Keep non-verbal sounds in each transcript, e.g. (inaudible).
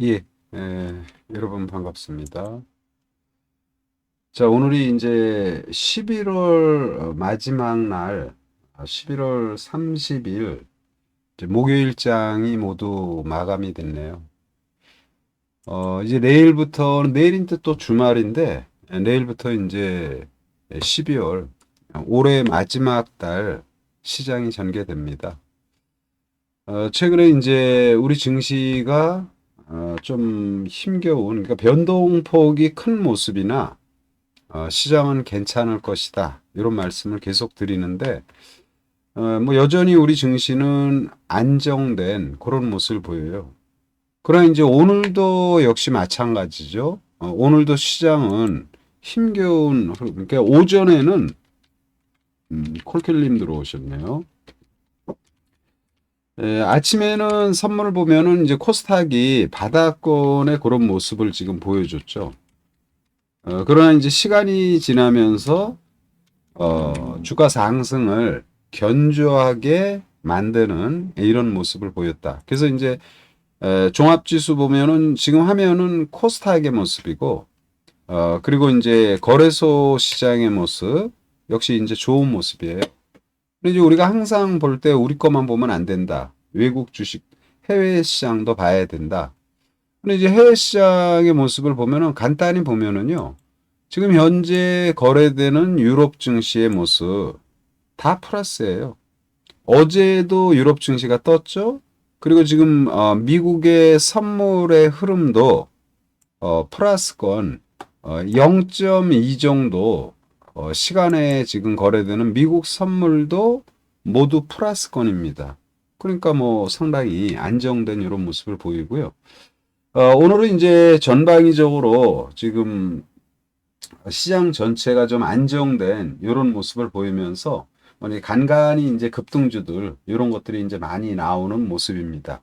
예, 에, 여러분 반갑습니다. 자, 오늘이 이제 11월 마지막 날, 아, 11월 30일, 이제 목요일장이 모두 마감이 됐네요. 어, 이제 내일부터는, 내일은 또 주말인데, 에, 내일부터 이제 12월, 올해 마지막 달 시장이 전개됩니다. 어, 최근에 이제 우리 증시가 어, 좀 힘겨운, 그러니까 변동폭이 큰 모습이나 어, 시장은 괜찮을 것이다. 이런 말씀을 계속 드리는데, 어, 뭐 여전히 우리 증시는 안정된 그런 모습을 보여요. 그러나 이제 오늘도 역시 마찬가지죠. 어, 오늘도 시장은 힘겨운, 그러니까 오전에는 음, 콜킬님 들어오셨네요. 예, 아침에는 선물을 보면은 이제 코스닥이 바닥권의 그런 모습을 지금 보여줬죠. 어, 그러나 이제 시간이 지나면서 어, 주가 상승을 견조하게 만드는 이런 모습을 보였다. 그래서 이제 에, 종합지수 보면은 지금 화면은 코스닥의 모습이고 어, 그리고 이제 거래소 시장의 모습 역시 이제 좋은 모습이에요. 이제 우리가 항상 볼 때 우리 것만 보면 안 된다. 외국 주식, 해외 시장도 봐야 된다. 근데 이제 해외 시장의 모습을 보면은 간단히 보면은요. 지금 현재 거래되는 유럽 증시의 모습 다 플러스예요. 어제도 유럽 증시가 떴죠. 그리고 지금 어, 미국의 선물의 흐름도 어, 플러스권 어, 0.2 정도 어, 시간에 지금 거래되는 미국 선물도 모두 플러스권입니다. 그러니까 뭐 상당히 안정된 이런 모습을 보이고요. 어, 오늘은 이제 전방위적으로 지금 시장 전체가 좀 안정된 이런 모습을 보이면서 뭐니 간간히 이제 급등주들 이런 것들이 이제 많이 나오는 모습입니다.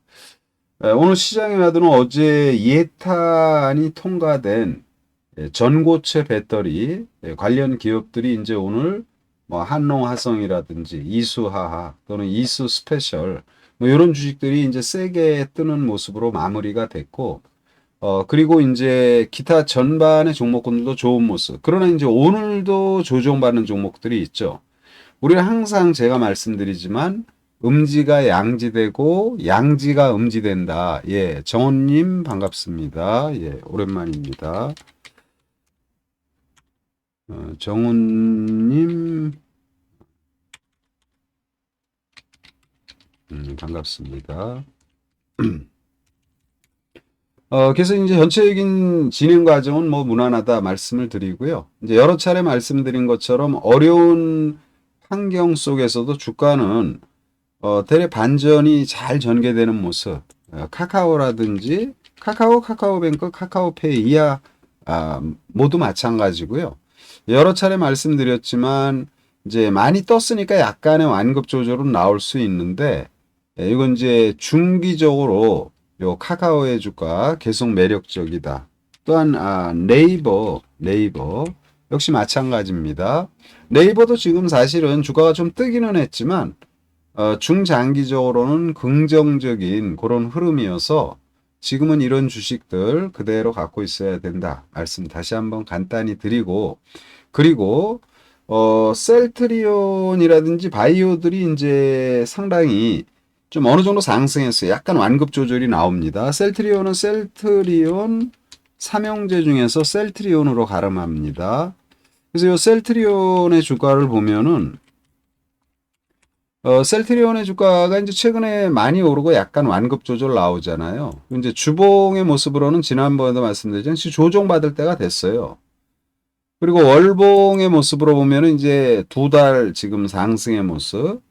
에, 오늘 시장에 와도는 어제 예탄이 통과된 예, 전고체 배터리 예, 관련 기업들이 이제 오늘 뭐 한농화성이라든지 이수하하 또는 이수 스페셜 뭐 이런 주식들이 이제 세게 뜨는 모습으로 마무리가 됐고 어 그리고 이제 기타 전반의 종목군들도 좋은 모습. 그러나 이제 오늘도 조정받는 종목들이 있죠. 우리는 항상 제가 말씀드리지만 음지가 양지되고 양지가 음지된다. 예, 정원님 반갑습니다. 예, 오랜만입니다. 어, 정훈님, 음, 반갑습니다. (clears throat) 어, 그래서 이제 전체적인 진행 과정은 뭐 무난하다 말씀을 드리고요. 이제 여러 차례 말씀드린 것처럼 어려운 환경 속에서도 주가는 어, 대략 반전이 잘 전개되는 모습. 어, 카카오라든지 카카오, 카카오뱅크, 카카오페이 이하 아, 모두 마찬가지고요. 여러 차례 말씀드렸지만 이제 많이 떴으니까 약간의 완급 조절은 나올 수 있는데 예, 이건 이제 중기적으로 요 카카오의 주가 계속 매력적이다. 또한 아, 네이버 네이버 역시 마찬가지입니다. 네이버도 지금 사실은 주가가 좀 뜨기는 했지만 어, 중장기적으로는 긍정적인 그런 흐름이어서 지금은 이런 주식들 그대로 갖고 있어야 된다. 말씀 다시 한번 간단히 드리고 그리고 어, 셀트리온이라든지 바이오들이 이제 상당히 좀 어느 정도 상승했어요. 약간 완급 조절이 나옵니다. 셀트리온은 셀트리온 삼형제 중에서 셀트리온으로 가름합니다. 그래서 이 셀트리온의 주가를 보면은 어, 셀트리온의 주가가 이제 최근에 많이 오르고 약간 완급 조절 나오잖아요. 이제 주봉의 모습으로는 지난번에도 말씀드렸지만 조정받을 때가 됐어요. 그리고 월봉의 모습으로 보면은 이제 두 달 지금 상승의 모습.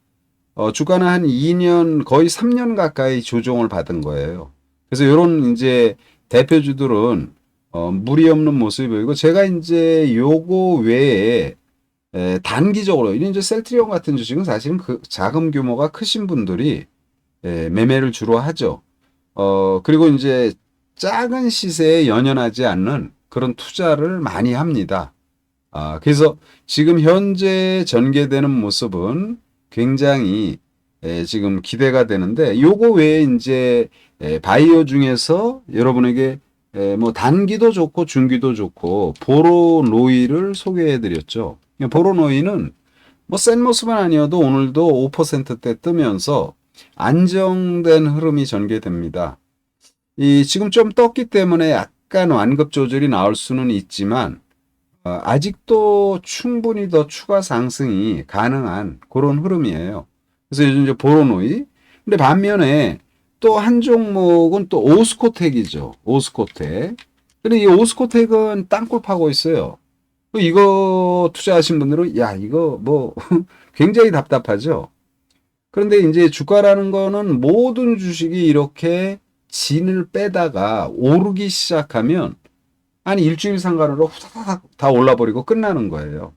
어, 주가는 한 2년, 거의 3년 가까이 조정을 받은 거예요. 그래서 이런 이제 대표주들은 어, 무리 없는 모습이 보이고 제가 이제 요거 외에 에, 단기적으로 이제 셀트리온 같은 주식은 사실은 그 자금 규모가 크신 분들이 에, 매매를 주로 하죠. 어, 그리고 이제 작은 시세에 연연하지 않는 그런 투자를 많이 합니다. 아, 그래서 지금 현재 전개되는 모습은 굉장히 에, 지금 기대가 되는데 요거 외에 이제 에, 바이오 중에서 여러분에게 에, 뭐 단기도 좋고 중기도 좋고 보로노이를 소개해 드렸죠. 보로노이는 뭐 센 모습은 아니어도 오늘도 5%대 뜨면서 안정된 흐름이 전개됩니다. 이 지금 좀 떴기 때문에 약간 완급 조절이 나올 수는 있지만 어, 아직도 충분히 더 추가 상승이 가능한 그런 흐름이에요. 그래서 요즘 이제 보로노이. 근데 반면에 또 한 종목은 또 오스코텍이죠. 오스코텍. 근데 이 오스코텍은 땅굴 파고 있어요. 이거 투자하신 분들은 야 이거 뭐 (laughs) 굉장히 답답하죠. 그런데 이제 주가라는 거는 모든 주식이 이렇게 진을 빼다가 오르기 시작하면 한 일주일 상관으로 후다닥 다 올라버리고 끝나는 거예요.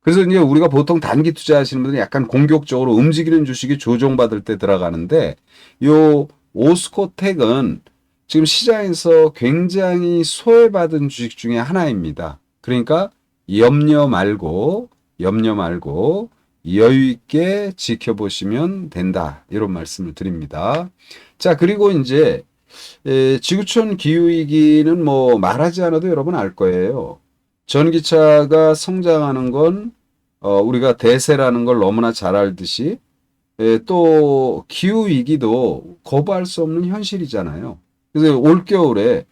그래서 이제 우리가 보통 단기 투자하시는 분들은 약간 공격적으로 움직이는 주식이 조정받을 때 들어가는데 요 오스코텍은 지금 시장에서 굉장히 소외받은 주식 중에 하나입니다. 그러니까 염려 말고 염려 말고 여유 있게 지켜보시면 된다. 이런 말씀을 드립니다. 자, 그리고 이제 에, 지구촌 기후 위기는 뭐 말하지 않아도 여러분 알 거예요. 전기차가 성장하는 건 어, 우리가 대세라는 걸 너무나 잘 알듯이 에, 또 기후 위기도 거부할 수 없는 현실이잖아요. 그래서 올겨울에 에,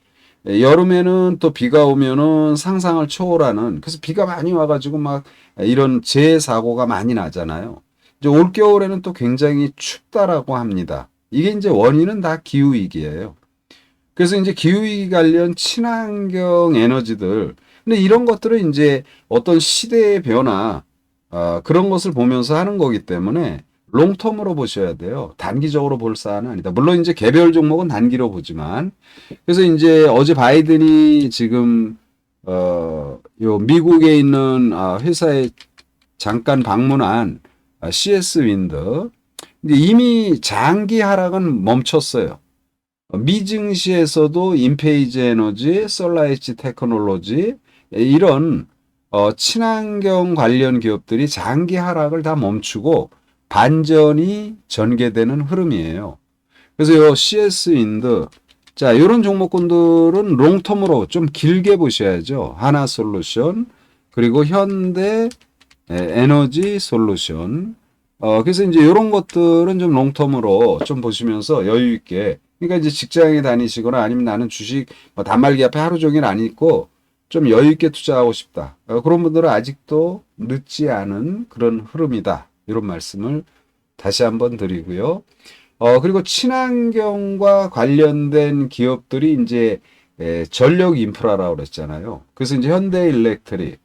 여름에는 또 비가 오면은 상상을 초월하는 그래서 비가 많이 와가지고 막 이런 재사고가 많이 나잖아요. 이제 올 겨울에는 또 굉장히 춥다라고 합니다. 이게 이제 원인은 다 기후 위기예요. 그래서 이제 기후 위기 관련 친환경 에너지들, 근데 이런 것들은 이제 어떤 시대의 변화, 어, 그런 것을 보면서 하는 거기 때문에 롱텀으로 보셔야 돼요. 단기적으로 볼 사안은 아니다. 물론 이제 개별 종목은 단기로 보지만, 그래서 이제 어제 바이든이 지금, 어, 요 미국에 있는 아, 회사에 잠깐 방문한 아, CS 윈드, 근데 이미 장기 하락은 멈췄어요. 미증시에서도 인페이즈 에너지, 솔라이치 테크놀로지 이런 어, 친환경 관련 기업들이 장기 하락을 다 멈추고 반전이 전개되는 흐름이에요. 그래서 요 CS 윈드 자, 이런 종목군들은 롱텀으로 좀 길게 보셔야죠. 하나 솔루션 그리고 현대 에너지 솔루션 어, 그래서 이제 이런 것들은 좀 롱텀으로 좀 보시면서 여유 있게. 그러니까 이제 직장에 다니시거나 아니면 나는 주식 뭐 단말기 앞에 하루 종일 안 있고 좀 여유 있게 투자하고 싶다. 어, 그런 분들은 아직도 늦지 않은 그런 흐름이다. 이런 말씀을 다시 한번 드리고요. 어, 그리고 친환경과 관련된 기업들이 이제 에, 전력 인프라라고 그랬잖아요. 그래서 이제 현대 일렉트릭,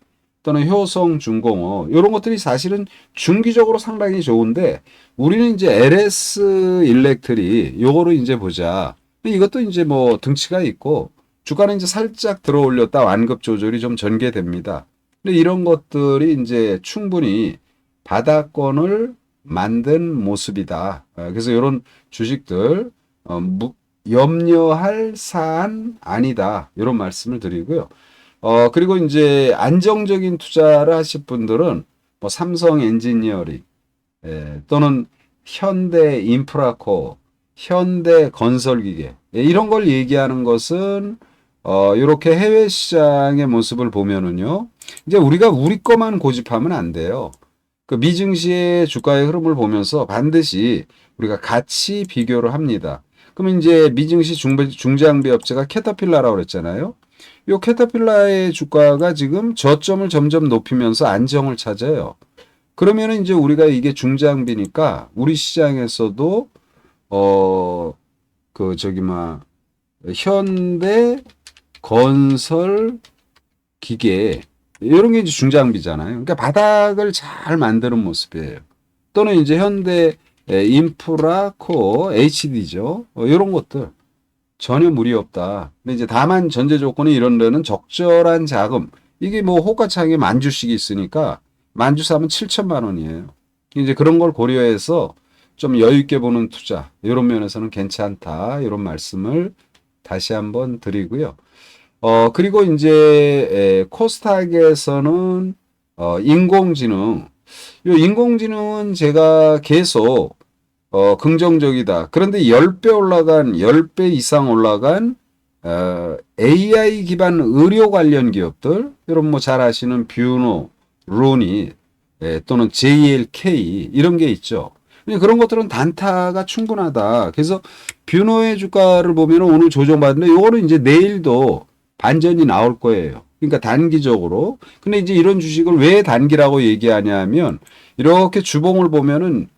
또는 효성 중공업 이런 것들이 사실은 중기적으로 상당히 좋은데 우리는 이제 LS 일렉트리 요거를 이제 보자. 이것도 이제 뭐 등치가 있고 주가는 이제 살짝 들어 올렸다 완급 조절이 좀 전개됩니다. 근데 이런 것들이 이제 충분히 바닥권을 만든 모습이다. 어, 그래서 이런 주식들 어, 염려할 사안 아니다. 이런 말씀을 드리고요. 어, 그리고 이제 안정적인 투자를 하실 분들은 뭐 삼성 엔지니어링, 예, 또는 현대 인프라코, 현대 건설기계, 예, 이런 걸 얘기하는 것은 어, 이렇게 해외 시장의 모습을 보면은요, 이제 우리가 우리 거만 고집하면 안 돼요. 그 미증시의 주가의 흐름을 보면서 반드시 우리가 같이 비교를 합니다. 그러면 이제 미증시 중장비 업체가 캐터필라라고 그랬잖아요. 요 캐터필라의 주가가 지금 저점을 점점 높이면서 안정을 찾아요. 그러면은 이제 우리가 이게 중장비니까 우리 시장에서도 어 그 저기 막 현대 건설 기계 이런 게 이제 중장비잖아요. 그러니까 바닥을 잘 만드는 모습이에요. 또는 이제 현대 인프라 코어 HD죠. 어, 이런 것들. 전혀 무리 없다. 근데 이제 다만 전제 조건이 이런 데는 적절한 자금. 이게 뭐 호가창에 만주씩이 있으니까 만주 사면 7천만 원이에요. 이제 그런 걸 고려해서 좀 여유 있게 보는 투자. 이런 면에서는 괜찮다. 이런 말씀을 다시 한번 드리고요. 어, 그리고 이제 에, 코스닥에서는 어, 인공지능. 요 인공지능은 제가 계속 어, 긍정적이다. 그런데 10배 올라간, 10배 이상 올라간, 어, AI 기반 의료 관련 기업들, 여러분 뭐잘 아시는 뷰노, 루니, 예, 또는 JLK, 이런 게 있죠. 그런 것들은 단타가 충분하다. 그래서 뷰노의 주가를 보면 오늘 조정받는데 요거는 이제 내일도 반전이 나올 거예요. 그러니까 단기적으로. 근데 이제 이런 주식을 왜 단기라고 얘기하냐면 이렇게 주봉을 보면은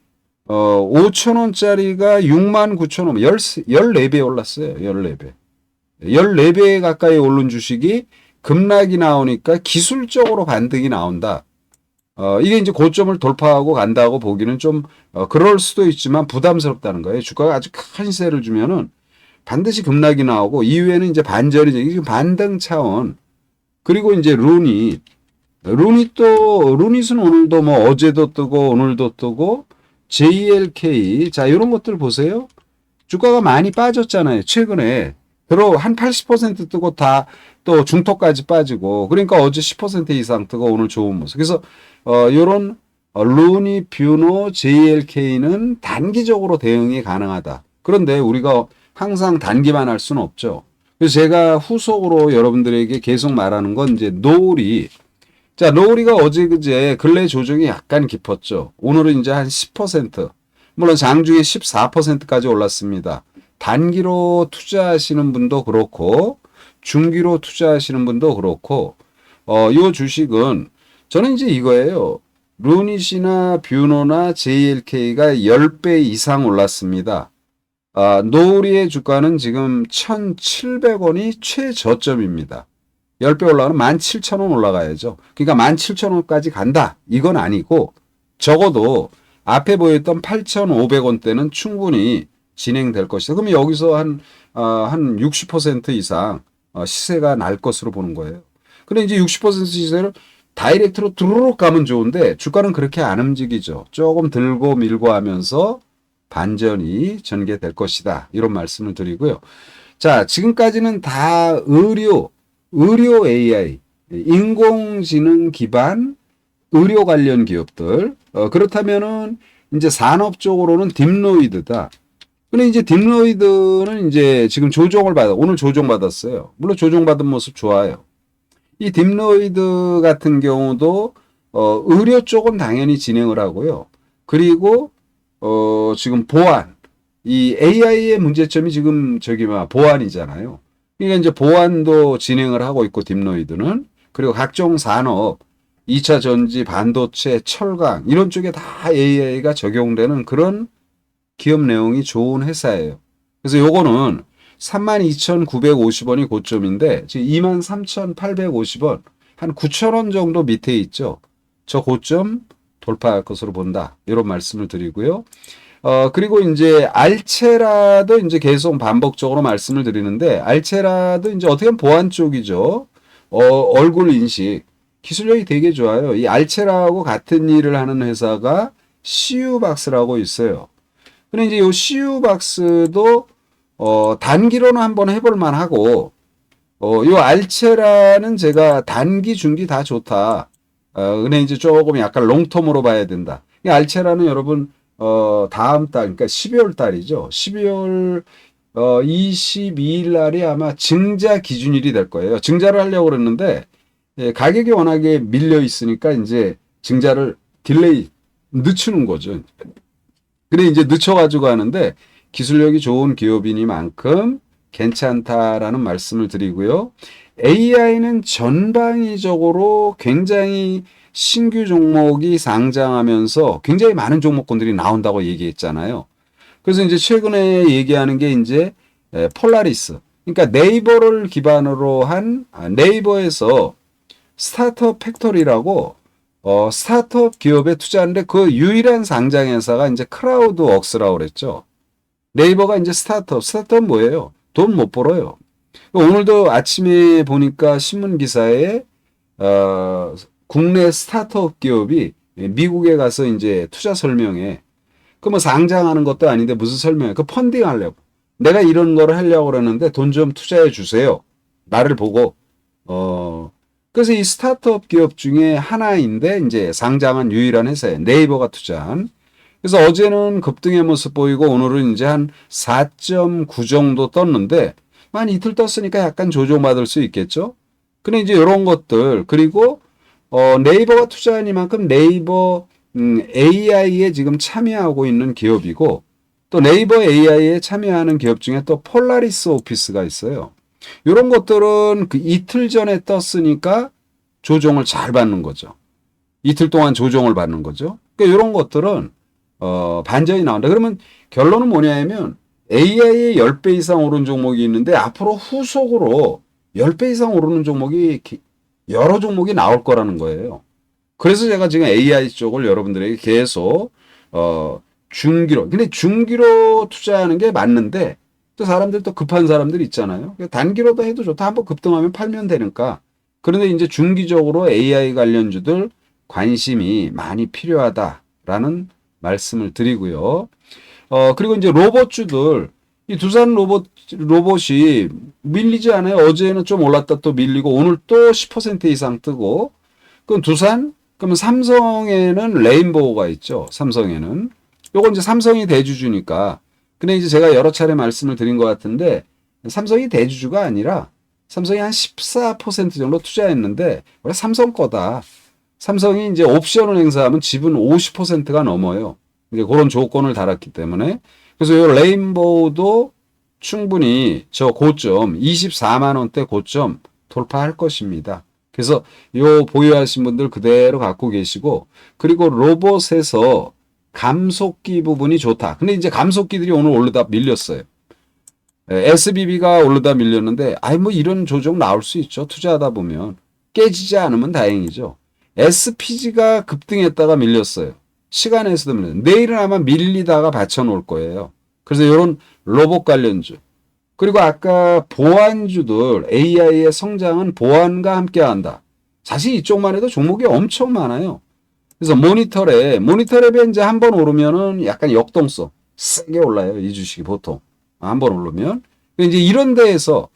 어 5천 원짜리가 6만 9천 원, 14배 올랐어요. 14배. 14배 가까이 오른 주식이 급락이 나오니까 기술적으로 반등이 나온다. 어, 이게 이제 고점을 돌파하고 간다고 보기는 좀, 어, 그럴 수도 있지만 부담스럽다는 거예요. 주가가 아주 큰 세를 주면은 반드시 급락이 나오고 이후에는 이제 반전이죠. 이게 반등 차원. 그리고 이제 루닛. 루닛 또, 루닛은 오늘도 뭐 어제도 뜨고 오늘도 뜨고 JLK. 자, 이런 것들 보세요. 주가가 많이 빠졌잖아요. 최근에. 그리고 한80% 뜨고 다 또 중토까지 빠지고. 그러니까 어제 10% 이상 뜨고 오늘 좋은 모습. 그래서, 어, 요런 어, 루니, 뷰노, JLK는 단기적으로 대응이 가능하다. 그런데 우리가 항상 단기만 할 수는 없죠. 그래서 제가 후속으로 여러분들에게 계속 말하는 건 이제 노을이 자, 노을이가 어제 그제 근래 조정이 약간 깊었죠. 오늘은 이제 한 10%, 물론 장중에 14%까지 올랐습니다. 단기로 투자하시는 분도 그렇고 중기로 투자하시는 분도 그렇고 어, 요 주식은 저는 이제 이거예요. 루닛이나 뷰노나 JLK가 10배 이상 올랐습니다. 아, 노을이의 주가는 지금 1,700원이 최저점입니다. 10배 올라가면 17,000원 올라가야죠. 그러니까 17,000원까지 간다. 이건 아니고 적어도 앞에 보였던 8,500원대는 충분히 진행될 것이다. 그럼 여기서 한, 어, 한 60% 이상 어, 시세가 날 것으로 보는 거예요. 근데 이제 60% 시세를 다이렉트로 두루룩 가면 좋은데 주가는 그렇게 안 움직이죠. 조금 들고 밀고 하면서 반전이 전개될 것이다. 이런 말씀을 드리고요. 자, 지금까지는 다 의료, 의료 AI, 인공지능 기반 의료 관련 기업들. 어, 그렇다면은 이제 산업 쪽으로는 딥로이드다. 근데 이제 딥로이드는 이제 지금 조정을 받아, 오늘 조정받았어요. 물론 조정받은 모습 좋아요. 이 딥로이드 같은 경우도, 어, 의료 쪽은 당연히 진행을 하고요. 그리고, 어, 지금 보안. 이 AI의 문제점이 지금 저기 막 보안이잖아요. 그러니까 이제 보안도 진행을 하고 있고 딥로이드는 그리고 각종 산업 2차 전지, 반도체, 철강 이런 쪽에 다 AI가 적용되는 그런 기업 내용이 좋은 회사예요. 그래서 요거는 32,950원이 고점인데 지금 23,850원 한 9,000원 정도 밑에 있죠. 저 고점 돌파할 것으로 본다. 이런 말씀을 드리고요. 어, 그리고 이제 알체라도 이제 계속 반복적으로 말씀을 드리는데 알체라도 이제 어떻게 보면 보안 쪽이죠. 어, 얼굴 인식 기술력이 되게 좋아요. 이 알체라하고 같은 일을 하는 회사가 CU박스라고 있어요. 근데 이제 요 CU박스도 어, 단기로는 한번 해볼 만하고 어, 요 알체라는 제가 단기, 중기 다 좋다. 어, 이제 조금 약간 롱텀으로 봐야 된다. 이 알체라는 여러분 어, 다음 달, 그러니까 12월 달이죠. 12월 어, 22일 날이 아마 증자 기준일이 될 거예요. 증자를 하려고 그랬는데 예, 가격이 워낙에 밀려 있으니까 이제 증자를 딜레이 늦추는 거죠. 근데 이제 늦춰가지고 하는데 기술력이 좋은 기업이니만큼 괜찮다라는 말씀을 드리고요. AI는 전방위적으로 굉장히 신규 종목이 상장하면서 굉장히 많은 종목군들이 나온다고 얘기했잖아요. 그래서 이제 최근에 얘기하는 게 이제 폴라리스. 그러니까 네이버를 기반으로 한 아, 네이버에서 스타트업 팩토리라고 어, 스타트업 기업에 투자하는데 그 유일한 상장 회사가 이제 크라우드 웍스라고 그랬죠. 네이버가 이제 스타트업, 스타트업 뭐예요? 돈 못 벌어요. 오늘도 아침에 보니까 신문 기사에 어, 국내 스타트업 기업이 미국에 가서 이제 투자 설명회 그 뭐 상장하는 것도 아닌데 무슨 설명회 그 펀딩 하려고 내가 이런 거를 하려고 그러는데 돈 좀 투자해 주세요. 나를 보고 어 그래서 이 스타트업 기업 중에 하나인데 이제 상장한 유일한 회사예요. 네이버가 투자한. 그래서 어제는 급등의 모습 보이고 오늘은 이제 한 4.9 정도 떴는데 한 이틀 떴으니까 약간 조정받을 수 있겠죠. 근데 이제 이런 것들 그리고 어, 네이버가 투자한 이만큼 네이버 음, AI에 지금 참여하고 있는 기업이고 또 네이버 AI에 참여하는 기업 중에 또 폴라리스 오피스가 있어요. 이런 것들은 그 이틀 전에 떴으니까 조정을 잘 받는 거죠. 이틀 동안 조정을 받는 거죠. 그러니까 이런 것들은 어, 반전이 나온다. 그러면 결론은 뭐냐면 AI의 10배 이상 오른 종목이 있는데 앞으로 후속으로 10배 이상 오르는 종목이 기- 여러 종목이 나올 거라는 거예요. 그래서 제가 지금 AI 쪽을 여러분들에게 계속 어 중기로 근데 중기로 투자하는 게 맞는데 또 사람들 또 급한 사람들 있잖아요. 그러니까 단기로도 해도 좋다. 한번 급등하면 팔면 되니까. 그런데 이제 중기적으로 AI 관련주들 관심이 많이 필요하다라는 말씀을 드리고요. 어 그리고 이제 로봇주들 이 두산 로봇 로봇이 밀리지 않아요. 어제는 좀 올랐다 또 밀리고 오늘 또 10% 이상 뜨고 그럼 두산 그러면 삼성에는 레인보우가 있죠. 삼성에는 요건 이제 삼성이 대주주니까 근데 이제 제가 여러 차례 말씀을 드린 것 같은데 삼성이 대주주가 아니라 삼성이 한 14% 정도 투자했는데 원래 삼성 거다. 삼성이 이제 옵션을 행사하면 지분 50%가 넘어요. 이제 그런 조건을 달았기 때문에 그래서 이 레인보우도 충분히 저 고점 24만 원대 고점 돌파할 것입니다. 그래서 요 보유하신 분들 그대로 갖고 계시고 그리고 로봇에서 감속기 부분이 좋다. 근데 이제 감속기들이 오늘 올르다 밀렸어요. SBB가 올르다 밀렸는데 아이 뭐 이런 조정 나올 수 있죠. 투자하다 보면 깨지지 않으면 다행이죠. SPG가 급등했다가 밀렸어요. 시간에서도. 내일은 아마 밀리다가 받쳐놓을 거예요. 그래서 이런 로봇 관련주 그리고 아까 보안주들 AI의 성장은 보안과 함께 한다. 사실 이쪽만 해도 종목이 엄청 많아요. 그래서 모니터랩, 모니터랩에 이제 한 번 오르면은 약간 역동성 세게 올라요. 이 주식이 보통 한 번 오르면 이제 이런 데에서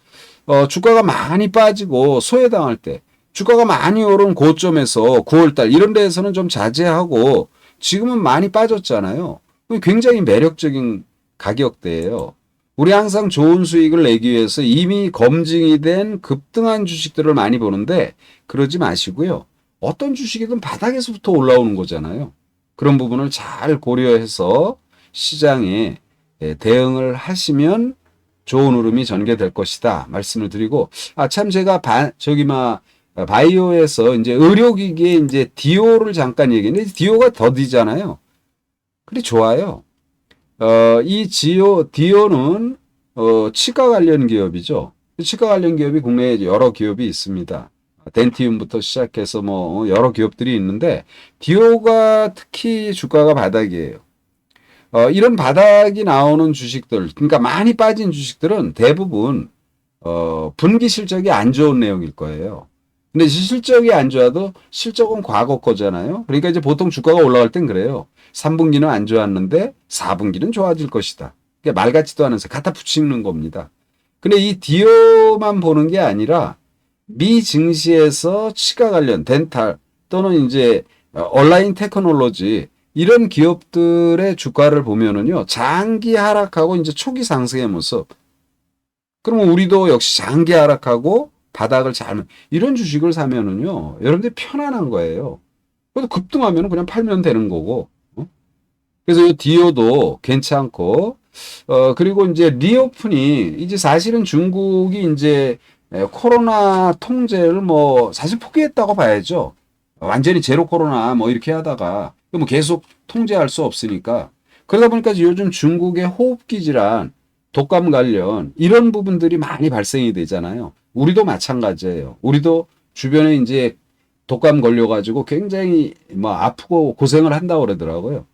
어, 주가가 많이 빠지고 소외당할 때 주가가 많이 오른 고점에서 9월달 이런 데에서는 좀 자제하고 지금은 많이 빠졌잖아요. 굉장히 매력적인 가격대예요. 우리 항상 좋은 수익을 내기 위해서 이미 검증이 된 급등한 주식들을 많이 보는데 그러지 마시고요. 어떤 주식이든 바닥에서부터 올라오는 거잖아요. 그런 부분을 잘 고려해서 시장에 예, 대응을 하시면 좋은 흐름이 전개될 것이다 말씀을 드리고 아 참 제가 바, 저기 막 바이오에서 이제 의료기기에 이제 디오를 잠깐 얘기했는데 디오가 더디잖아요. 근데 좋아요. 어, 이 지오, 디오는, 어, 치과 관련 기업이죠. 치과 관련 기업이 국내에 여러 기업이 있습니다. 덴티움부터 시작해서 뭐, 여러 기업들이 있는데, 디오가 특히 주가가 바닥이에요. 어, 이런 바닥이 나오는 주식들, 그러니까 많이 빠진 주식들은 대부분, 어, 분기 실적이 안 좋은 내용일 거예요. 근데 실적이 안 좋아도 실적은 과거 거잖아요. 그러니까 이제 보통 주가가 올라갈 땐 그래요. 3분기는 안 좋았는데 4분기는 좋아질 것이다. 그러니까 말 같지도 않아서 갖다 붙이는 겁니다. 근데 이 디오만 보는 게 아니라 미 증시에서 치과 관련 덴탈 또는 이제 온라인 테크놀로지 이런 기업들의 주가를 보면은요 장기 하락하고 이제 초기 상승의 모습. 그러면 우리도 역시 장기 하락하고 바닥을 잘 이런 주식을 사면은요 여러분들 편안한 거예요. 그래도 급등하면 그냥 팔면 되는 거고. 어? 그래서 이 디오도 괜찮고 어 그리고 이제 리오픈이 이제 사실은 중국이 이제 에, 코로나 통제를 뭐 사실 포기했다고 봐야죠. 완전히 제로 코로나 뭐 이렇게 하다가 뭐 계속 통제할 수 없으니까 그러다 보니까 요즘 중국의 호흡기 질환, 독감 관련 이런 부분들이 많이 발생이 되잖아요. 우리도 마찬가지예요. 우리도 주변에 이제 독감 걸려가지고 굉장히 뭐 아프고 고생을 한다고 그러더라고요.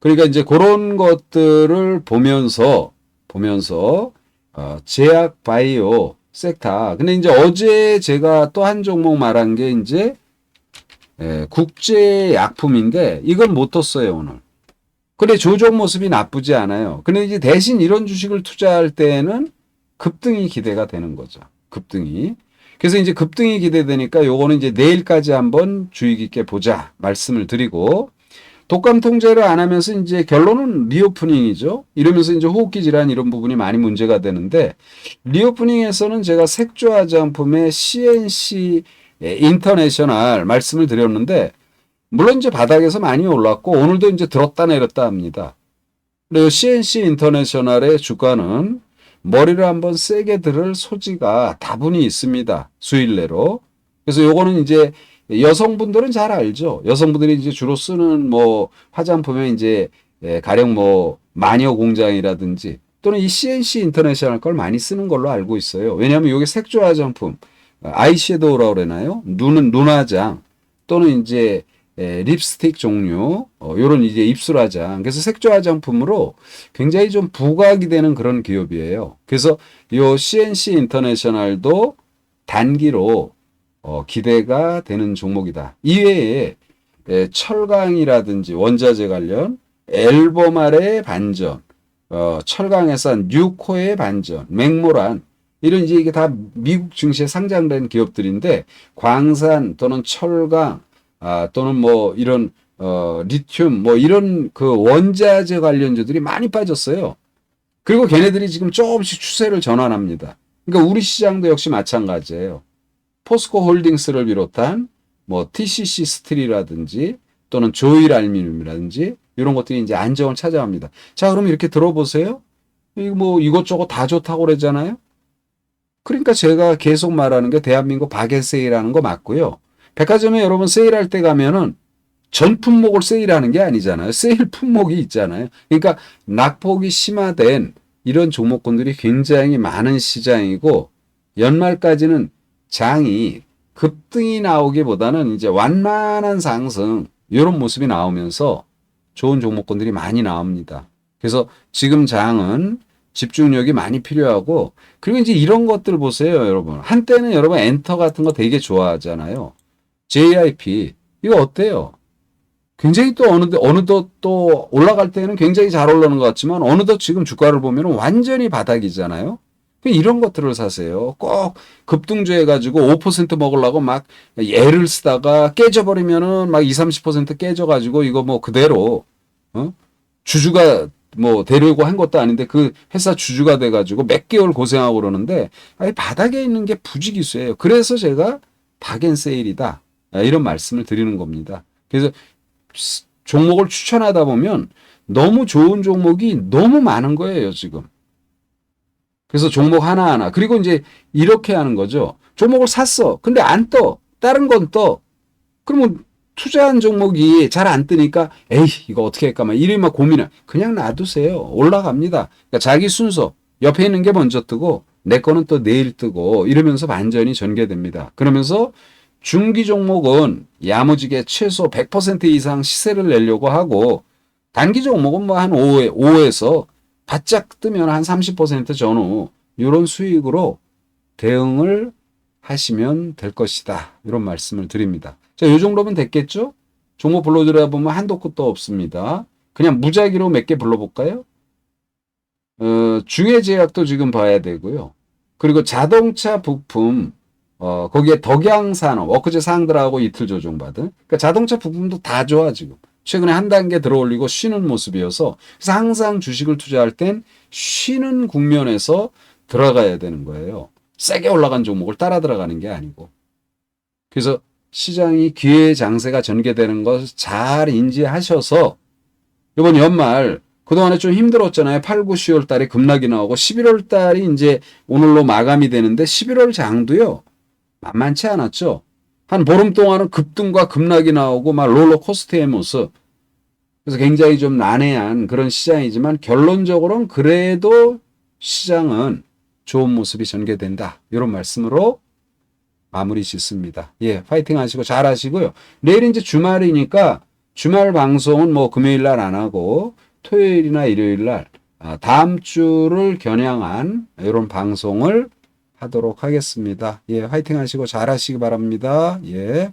그러니까 이제 그런 것들을 보면서 보면서 어, 제약 바이오 섹터. 근데 이제 어제 제가 또 한 종목 말한 게 이제 예, 국제 약품인데 이건 못 떴어요 오늘. 그래 조정 모습이 나쁘지 않아요. 근데 이제 대신 이런 주식을 투자할 때에는 급등이 기대가 되는 거죠. 급등이. 그래서 이제 급등이 기대되니까 요거는 이제 내일까지 한번 주의 깊게 보자 말씀을 드리고 독감 통제를 안 하면서 이제 결론은 리오프닝이죠. 이러면서 이제 호흡기 질환 이런 부분이 많이 문제가 되는데 리오프닝에서는 제가 색조 화장품의 CNC 인터내셔널 말씀을 드렸는데 물론 이제 바닥에서 많이 올랐고 오늘도 이제 들었다 내렸다 합니다. 그리고 CNC 인터내셔널의 주가는 머리를 한번 세게 들을 소지가 다분히 있습니다. 수일 내로. 그래서 요거는 이제 여성분들은 잘 알죠. 여성분들이 이제 주로 쓰는 뭐 화장품에 이제 예, 가령 뭐 마녀 공장이라든지 또는 이 CNC 인터내셔널 걸 많이 쓰는 걸로 알고 있어요. 왜냐하면 이게 색조 화장품, 아이섀도우라고 그러나요? 눈은 눈화장 또는 이제 예, 립스틱 종류, 어, 요런 이제 입술 화장. 그래서 색조 화장품으로 굉장히 좀 부각이 되는 그런 기업이에요. 그래서 요 CNC 인터내셔널도 단기로 어, 기대가 되는 종목이다. 이외에 예, 철강이라든지 원자재 관련 앨범알의 반전, 어, 철강에서 한 뉴코의 반전, 맹모란 이런 이제 이게 다 미국 증시에 상장된 기업들인데 광산 또는 철강 아, 또는 뭐 이런 어, 리튬 뭐 이런 그 원자재 관련주들이 많이 빠졌어요. 그리고 걔네들이 지금 조금씩 추세를 전환합니다. 그러니까 우리 시장도 역시 마찬가지예요. 포스코 홀딩스를 비롯한 뭐 TCC 스틸이라든지 또는 조일 알미늄이라든지 이런 것들이 이제 안정을 찾아갑니다. 자, 그럼 이렇게 들어보세요. 이거 뭐 이것저것 다 좋다고 그러잖아요. 그러니까 제가 계속 말하는 게 대한민국 바겟 세일하는 거 맞고요. 백화점에 여러분 세일할 때 가면은 전 품목을 세일하는 게 아니잖아요. 세일 품목이 있잖아요. 그러니까 낙폭이 심화된 이런 종목군들이 굉장히 많은 시장이고 연말까지는 장이 급등이 나오기보다는 이제 완만한 상승 이런 모습이 나오면서 좋은 종목군들이 많이 나옵니다. 그래서 지금 장은 집중력이 많이 필요하고 그리고 이제 이런 것들 보세요, 여러분. 한때는 여러분 엔터 같은 거 되게 좋아하잖아요. JIP 이거 어때요? 굉장히 또 어느덧 어느덧 또 올라갈 때는 굉장히 잘 올라오는 것 같지만 어느덧 지금 주가를 보면 완전히 바닥이잖아요. 이런 것들을 사세요. 꼭 급등주해 가지고 5% 먹으려고 막 애를 쓰다가 깨져버리면은 막 20, 30% 깨져 가지고 이거 뭐 그대로 어? 주주가 뭐 되려고 한 것도 아닌데 그 회사 주주가 돼 가지고 몇 개월 고생하고 그러는데 아니 바닥에 있는 게 부지기수예요. 그래서 제가 박앤세일이다 이런 말씀을 드리는 겁니다. 그래서 종목을 추천하다 보면 너무 좋은 종목이 너무 많은 거예요 지금. 그래서 종목 하나하나. 그리고 이제 이렇게 하는 거죠. 종목을 샀어. 근데 안 떠. 다른 건 떠. 그러면 투자한 종목이 잘 안 뜨니까 에이 이거 어떻게 할까 막 이리 막 고민을 그냥 놔두세요. 올라갑니다. 그러니까 자기 순서 옆에 있는 게 먼저 뜨고 내 거는 또 내일 뜨고 이러면서 반전이 전개됩니다. 그러면서 중기 종목은 야무지게 최소 100% 이상 시세를 내려고 하고 단기 종목은 뭐 한 5에 5에서 바짝 뜨면 한 30% 전후 이런 수익으로 대응을 하시면 될 것이다. 이런 말씀을 드립니다. 자, 이 정도면 됐겠죠? 종목 불러드려 보면 한도 끝도 없습니다. 그냥 무작위로 몇 개 불러볼까요? 어, 중해제약도 지금 봐야 되고요. 그리고 자동차 부품, 어, 거기에 덕양산업, 워크제 상들하고 이틀 조정받은. 그러니까 자동차 부품도 다 좋아, 지금. 최근에 한 단계 들어올리고 쉬는 모습이어서 그래서 항상 주식을 투자할 땐 쉬는 국면에서 들어가야 되는 거예요. 세게 올라간 종목을 따라 들어가는 게 아니고. 그래서 시장이 기회 장세가 전개되는 것을 잘 인지하셔서 이번 연말 그동안에 좀 힘들었잖아요. 8, 9, 10월 달에 급락이 나오고 11월 달이 이제 오늘로 마감이 되는데 11월 장도요. 만만치 않았죠. 한 보름 동안은 급등과 급락이 나오고 막 롤러코스터의 모습. 그래서 굉장히 좀 난해한 그런 시장이지만 결론적으로는 그래도 시장은 좋은 모습이 전개된다. 이런 말씀으로 마무리 짓습니다. 예, 파이팅 하시고 잘 하시고요. 내일 이제 주말이니까 주말 방송은 뭐 금요일 날 안 하고 토요일이나 일요일 날 아, 다음 주를 겨냥한 이런 방송을 하도록 하겠습니다. 예, 화이팅 하시고 잘 하시기 바랍니다. 예.